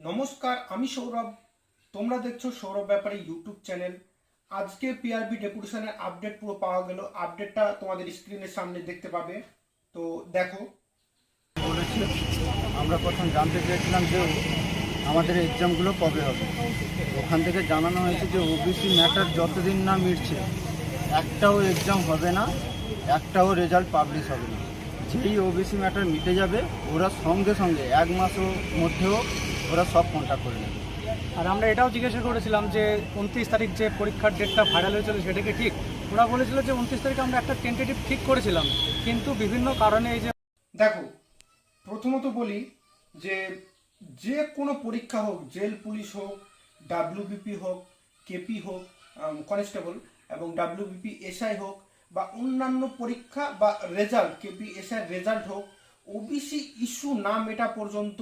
নমস্কার, আমি সৌরভ। তোমরা দেখছ সৌরভ ব্যাপারে ইউটিউব চ্যানেল আজকে পিআরবি ডেপুটেশনের আপডেট পুরো পাওয়া গেল। আপডেটটা তোমাদের স্ক্রিনের সামনে দেখতে পাবে। তো দেখো। আমরা প্রথম জানতে চেয়েছিলাম যে আমাদের এক্সামগুলো কবে হবে। ওখান থেকে জানানো হয়েছে যে ওবিসি ম্যাটার যতদিন না মিটছে, একটাও এক্সাম হবে না, একটাও রেজাল্ট পাবলিশ হবে না। যেই ওবিসি ম্যাটার মিটে যাবে, ওরা সঙ্গে সঙ্গে, এক মাসের মধ্যেও ওরা সব কন্ট্যাক্ট করে নেবে। আর আমরা এটাও জিজ্ঞাসা করেছিলাম যে, উনত্রিশ তারিখ যে পরীক্ষার ডেটটা ভাইরাল হয়েছিল সেটা কি ঠিক? ওরা বলেছিল যে, উনত্রিশ তারিখে আমরা একটা টেন্টেটিভ ঠিক করেছিলাম। কিন্তু বিভিন্ন কারণে এই যে দেখো, প্রথমত বলি যে যে কোনো পরীক্ষা হোক, জেল পুলিশ হোক, ডাব্লিউবিপি হোক, কেপি হোক কনস্টেবল এবং ডাব্লিউবিপি এসআই হোক বা অন্যান্য পরীক্ষা বা রেজাল্ট কেপি, এসআই রেজাল্ট হোক, ওবিসি ইস্যু না মেটা পর্যন্ত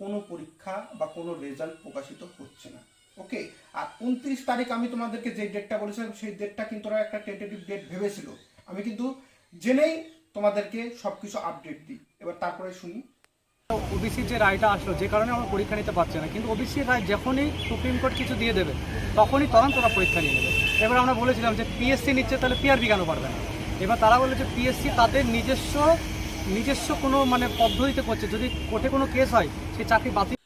কোনো পরীক্ষা বা কোনো রেজাল্ট প্রকাশিত হচ্ছে না। ওকে আর উনত্রিশ তারিখ আমি তোমাদেরকে যে ডেটটা বলেছিলাম, সেই ডেটটা কিন্তু ওরা একটা টেন্টেটিভ ডেট ভেবেছিল। আমি কিন্তু জেনেই তোমাদেরকে সব কিছু আপডেট দিই। এবার তারপরে শুনি। ওবিসির যে রায়টা আসলো, যে কারণে আমরা পরীক্ষা নিতে পারছি না, কিন্তু ওবিসির রায় যখনই সুপ্রিম কোর্ট কিছু দিয়ে দেবে, তখনই তখন তোরা পরীক্ষা নিয়ে নেবে। এবার আমরা বলেছিলাম যে পিএসসি নিচ্ছে, তাহলে পিআরবি কেন পারবে না? এবার তারা বলেছে পিএসসি তাদের নিজস্ব নিজস্ব কোনো মানে পদ্ধতিতে করছে। যদি কোর্টে কোনো কেস হয় সেই চাকরি বাতিল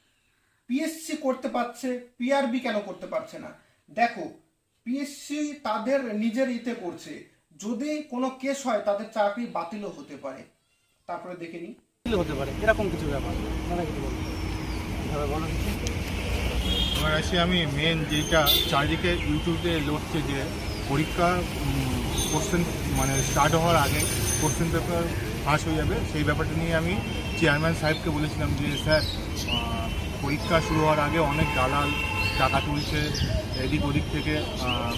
পিএসসি করতে পারছে পিআরবি কেন করতে পারছে না? দেখো পিএসসি তাদের নিজের ইতে করছে। যদি কোনো কেস হয় তাদের চাকরি বাতিলও হতে পারে। তারপরে দেখে নিই। হতে পারে। এরকম কিছু ব্যাপার। মানে। এবার আসি আমি মেন যেটা চারিদিকে ইউটিউবে লড়ছে যে পরীক্ষা কোশ্চেন মানে স্টার্ট হওয়ার আগে কোশ্চেন পেপার ফাঁস হয়ে যাবে। সেই ব্যাপারটা নিয়ে আমি চেয়ারম্যান সাহেবকে বলেছিলাম যে, স্যার পরীক্ষা শুরু হওয়ার আগে অনেক দালাল টাকা তুলছে, এদিক ওদিক থেকে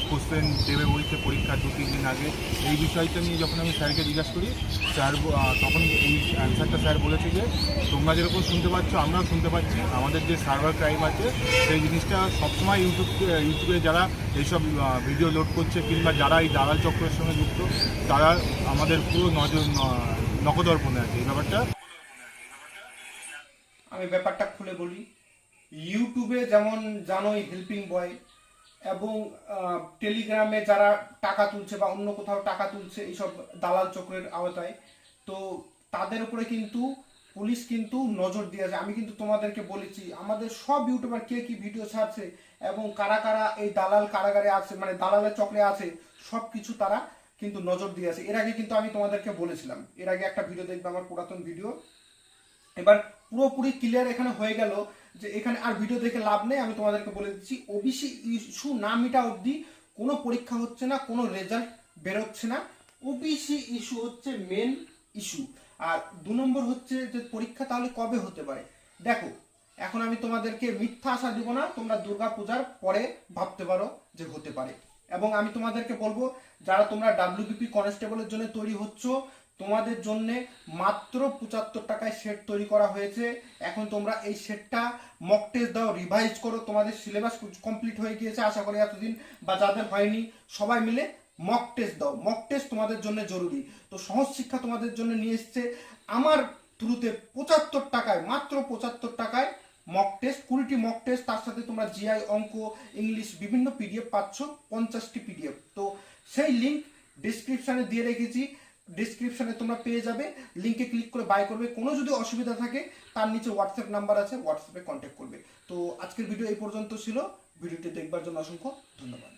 কোশ্চেন দেবে বলছে পরীক্ষার দু, তিন দিন আগে। এই বিষয়টা নিয়ে যখন আমি স্যারকে জিজ্ঞাসা করি, স্যার তখন এই অ্যান্সারটা স্যার বলেছে যে, তোমরা যেরকম শুনতে পাচ্ছ, আমরাও শুনতে পাচ্ছি। আমাদের যে সার্ভার ক্রাইম আছে, সেই জিনিসটা সবসময় ইউটিউব ইউটিউবে যারা এইসব ভিডিও লোড করছে কিংবা যারা এই দালাল চক্রের সঙ্গে যুক্ত, তারা আমাদের পুরো নজর ব্যাপারটা? আমি ব্যাপারটা খুলে বলি। ইউটিউবে যেমন জানোই হেল্পিং বয় এবং টেলিগ্রামে যারা টাকা তুলছে বা অন্য কোথাও টাকা তুলছে, এইসব দালাল চক্রের আওতায়, তো তাদের উপরে কিন্তু পুলিশ কিন্তু নজর দিয়েছে আমি কিন্তু তোমাদেরকে বলেছি, আমাদের সব ইউটিউবার কে কি ভিডিও ছাড়ছে এবং কারা কারা এই দালাল কারাগারে আছে মানে দালালের চক্রে আছে সব কিছু তারা কিন্তু নজর দিয়ে আছে। এর আগে কিন্তু আমি তোমাদেরকে বলেছিলাম। এর আগে একটা ভিডিও দেখবে আমার পুরাতন ভিডিও এবার পুরোপুরি ক্লিয়ার এখানে হয়ে গেল যে এখানে আর ভিডিও দেখে লাভ নেই। আমি তোমাদেরকে বলে দিচ্ছি ওবিসি ইস্যু না মিটা অবধি কোনো পরীক্ষা হচ্ছে না, কোনো রেজাল্ট বেরোচ্ছে না। ওবিসি ইস্যু হচ্ছে মেন ইস্যু আর দু নম্বর হচ্ছে যে পরীক্ষা তাহলে কবে হতে পারে? দেখো, এখন আমি তোমাদেরকে মিথ্যা আশা দিব না। তোমরা দুর্গা পূজার পরে ভাবতে পারো যে হতে পারে। এবং আমি তোমাদেরকে বলব, যারা তোমরা ডাব্লিউবিপি কনস্টেবলের জন্য তৈরি হচ্ছ, তোমাদের জন্য মাত্র পঁচাত্তর টাকায় সেট তৈরি করা হয়েছে। এখন তোমরা এই সেটটা মক টেস্ট দাও রিভাইজ করো, তোমাদের সিলেবাস কমপ্লিট হয়ে গিয়েছে, আশা করি এতদিন বা যাদের হয়নি, সবাই মিলে মক টেস্ট দাও। মক টেস্ট তোমাদের জন্য জরুরি। তো সহজ শিক্ষা তোমাদের জন্য নিয়ে এসছে। আমার থ্রুতে পঁচাত্তর টাকায়, মাত্র পঁচাত্তর টাকায় মক টেস্ট কুড়িটি মক টেস্ট তার সাথে তোমরা জিআই অঙ্ক ইংলিশ বিভিন্ন পিডিএফ পাচ্ছ, পঞ্চাশটি পিডিএফ তো সেই লিঙ্ক ডিসক্রিপশানে দিয়ে রেখেছি। ডিসক্রিপশানে তোমরা পেয়ে যাবে। লিঙ্কে ক্লিক করে বাই করবে। কোনো যদি অসুবিধা থাকে, তার নিচে হোয়াটসঅ্যাপ নাম্বার আছে হোয়াটসঅ্যাপে কন্ট্যাক্ট করবে। তো আজকের ভিডিও এই পর্যন্ত ছিল। ভিডিওটি দেখবার জন্য অসংখ্য ধন্যবাদ।